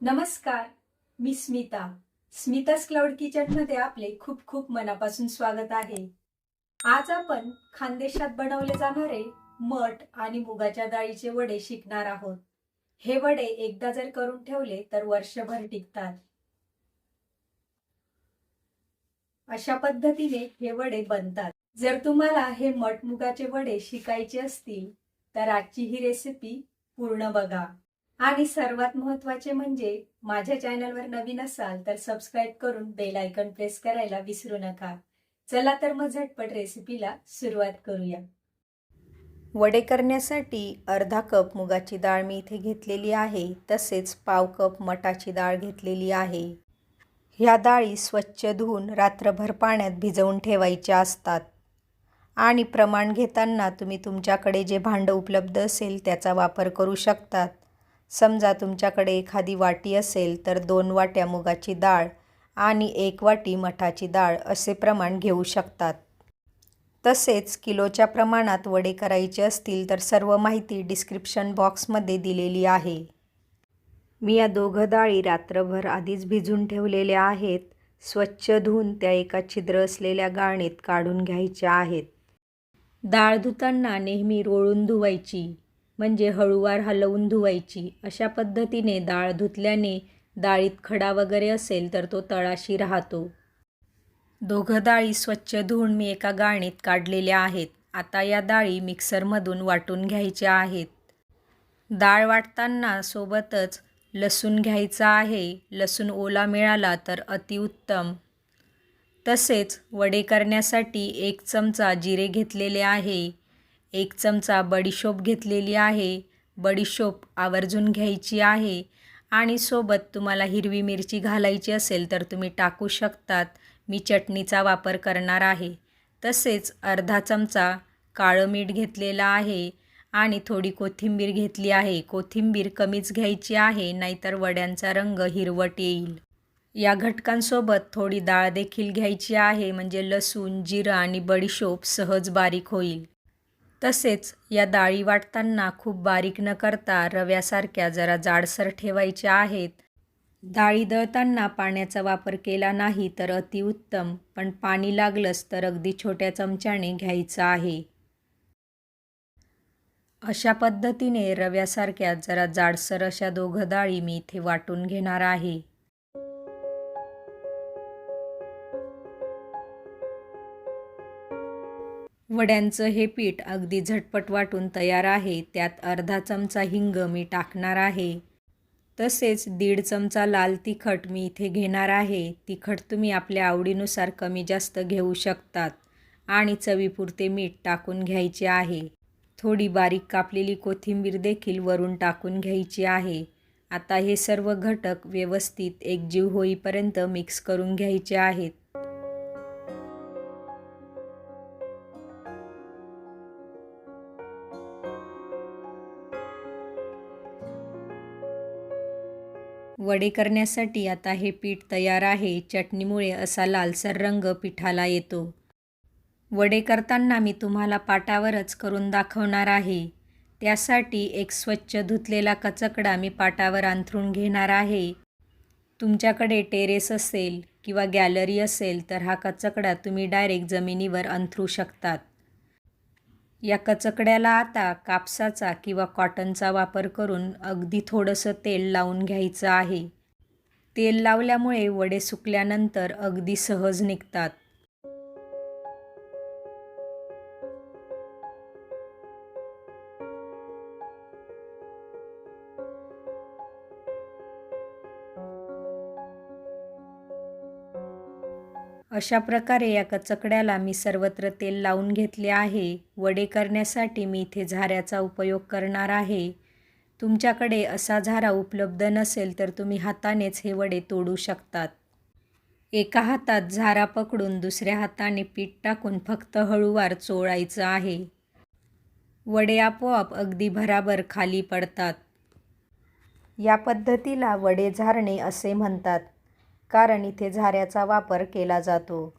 नमस्कार मी स्मिता. स्मितास क्लाउड किचनमध्ये आपले खूप खूप मनापासून स्वागत आहे. आज आपण खानदेशात बनवले जाणारे मठ आणि मुगाच्या डाळीचे वडे शिकणार आहोत. हे वडे एकदा जर करून ठेवले तर वर्षभर टिकतात. अशा पद्धतीने हे वडे बनतात. जर तुम्हाला हे मठ मुगाचे वडे शिकायचे असतील तर आजची ही रेसिपी पूर्ण बघा. आणि सर्वात महत्त्वाचे म्हणजे माझ्या चॅनलवर नवीन असाल तर सबस्क्राईब करून बेल आयकॉन प्रेस करायला विसरू नका. चला तर मग झटपट रेसिपीला सुरुवात करूया. वडे करण्यासाठी अर्धा कप मुगाची डाळ मी इथे घेतलेली आहे. तसेच पाव कप मटाची डाळ घेतलेली आहे. ह्या डाळी स्वच्छ धुवून रात्रभर पाण्यात भिजवून ठेवायच्या असतात. आणि प्रमाण घेताना तुम्ही तुमच्याकडे जे भांडं उपलब्ध असेल त्याचा वापर करू शकतात. समजा तुमच्याकडे एखादी वाटी असेल तर दोन वाट्या मुगाची डाळ आणि एक वाटी मठाची डाळ असे प्रमाण घेऊ शकतात. तसेच किलोच्या प्रमाणात वडे करायचे असतील तर सर्व माहिती डिस्क्रिप्शन बॉक्समध्ये दिलेली आहे. मी या दोघं डाळी रात्रभर आधीच भिजून ठेवलेल्या आहेत. स्वच्छ धुवून त्या एका छिद्र असलेल्या गाळणीत काढून घ्यायच्या आहेत. डाळ धुताना नेहमी रोळून धुवायची. म्हणजे हळूवार हलवून धुवायची. अशा पद्धतीने डाळ धुतल्याने डाळीत खडा वगैरे असेल तर तो तळाशी राहतो. दोघं डाळी स्वच्छ धुवून मी एका गाणीत काढलेल्या आहेत. आता या डाळी मिक्सरमधून वाटून घ्यायच्या आहेत. डाळ वाटताना सोबतच लसूण घ्यायचा आहे. लसूण ओला मिळाला तर अतिउत्तम तसेच वडे करण्यासाठी एक चमचा जिरे घेतलेले आहे. एक चमचा बडीशोप घेतलेली आहे. बडीशोप आवर्जून घ्यायची आहे. आणि सोबत तुम्हाला हिरवी मिरची घालायची असेल तर तुम्ही टाकू शकतात. मी चटणीचा वापर करणार आहे. तसेच अर्धा चमचा काळं मीठ घेतलेलं आहे. आणि थोडी कोथिंबीर घेतली आहे. कोथिंबीर कमीच घ्यायची आहे नाहीतर वड्यांचा रंग हिरवट येईल. या घटकांसोबत थोडी डाळ देखील घ्यायची आहे. म्हणजे लसूण जिरं आणि बडीशोप सहज बारीक होईल. तसेच या डाळी वाटताना खूप बारीक न करता रव्यासारख्या जरा जाडसर ठेवायच्या आहेत. डाळी दळताना पाण्याचा वापर केला नाही तर अतिउत्तम पण पाणी लागलंच तर अगदी छोट्या चमच्याने घ्यायचं आहे. अशा पद्धतीने रव्यासारख्या जरा जाडसर अशा दोघं डाळी मी इथे वाटून घेणार आहे. वड्यांचं हे पीठ अगदी झटपट वाटून तयार आहे त्यात अर्धा चमचा हिंग मी टाकणार आहे. तसेच दीड चमचा लाल तिखट मी इथे घेणार आहे तिखट तुम्ही आपल्या आवडीनुसार कमी जास्त घेऊ शकतात आणि चवीपुरते मीठ टाकून घ्यायचे आहे. थोडी बारीक कापलेली कोथिंबीर देखील वरून टाकून घ्यायची आहे. आता हे सर्व घटक व्यवस्थित एकजीव होईपर्यंत मिक्स करून घ्यायचे आहेत. वडे करण्यासाठी आता हे पीठ तयार आहे. चटणीमुळे असा लालसर रंग पिठाला येतो. वडे करताना मी तुम्हाला पाटावरच करून दाखवणार आहे. त्यासाठी एक स्वच्छ धुतलेला कचकडा मी पाटावर अंथरून घेणार आहे. तुमच्याकडे टेरेस असेल किंवा गॅलरी असेल तर हा कचकडा तुम्ही डायरेक्ट जमिनीवर अंथरू शकतात. या कचकड्याला आता कापसाचा किंवा कॉटनचा वापर करून अगदी थोडंसं तेल लावून घ्यायचं आहे. तेल लावल्यामुळे वडे सुकल्यानंतर अगदी सहज निघतात. अशा प्रकारे या कचकड्याला मी सर्वत्र तेल लावून घेतले आहे. वडे करण्यासाठी मी इथे झाऱ्याचा उपयोग करणार आहे. तुमच्याकडे असा झारा उपलब्ध नसेल तर तुम्ही हातानेच हे वडे तोडू शकतात. एका हातात झारा पकडून दुसऱ्या हाताने पीठ टाकून फक्त हळूवार चोळायचं आहे. वडे आपोआप अगदी भराभर खाली पडतात. या पद्धतीला वडे झारणे असे म्हणतात. कारण इथे झाऱ्याचा वापर केला जातो.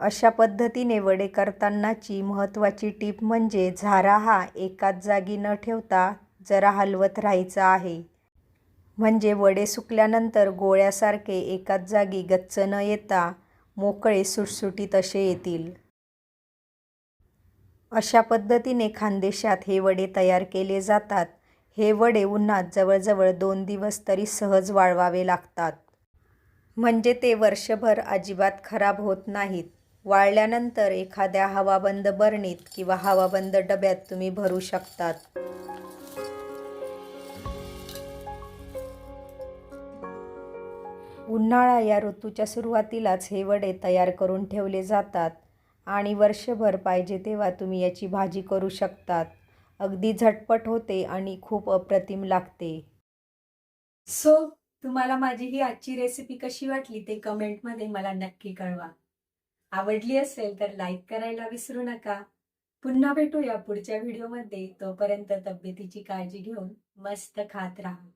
अशा पद्धतीने वडे करतानाची महत्त्वाची टीप म्हणजे झारा हा एकाच जागी न ठेवता जरा हलवत राहायचा आहे. म्हणजे वडे सुकल्यानंतर गोळ्यासारखे एकाच जागी गच्च न येता मोकळे सुटसुटीत असे येतील. अशा पद्धतीने खानदेशात हे वडे तयार केले जातात. हे वडे उन्हात जवळजवळ दोन दिवस तरी सहज वाळवावे लागतात. म्हणजे ते वर्षभर अजिबात खराब होत नाहीत. वाळल्यानंतर एखाद्या हवाबंद बरणीत किंवा हवाबंद डब्यात तुम्ही भरू शकतात. उन्हाळा या ऋतूच्या सुरुवातीलाच हे वडे तयार करून ठेवले जातात आणि वर्षभर पाहिजे तेव्हा तुम्ही याची भाजी करू शकतात. अगदी झटपट होते आणि खूप अप्रतिम लागते. सो तुम्हाला माझी ही आजची रेसिपी कशी वाटली ते कमेंटमध्ये मला नक्की कळवा. आवडली असेल तर लाईक करायला विसरू नका. पुन्हा भेटूया पुढच्या व्हिडिओमध्ये तोपर्यंत तब्येतीची काळजी घेऊन मस्त खात राहा.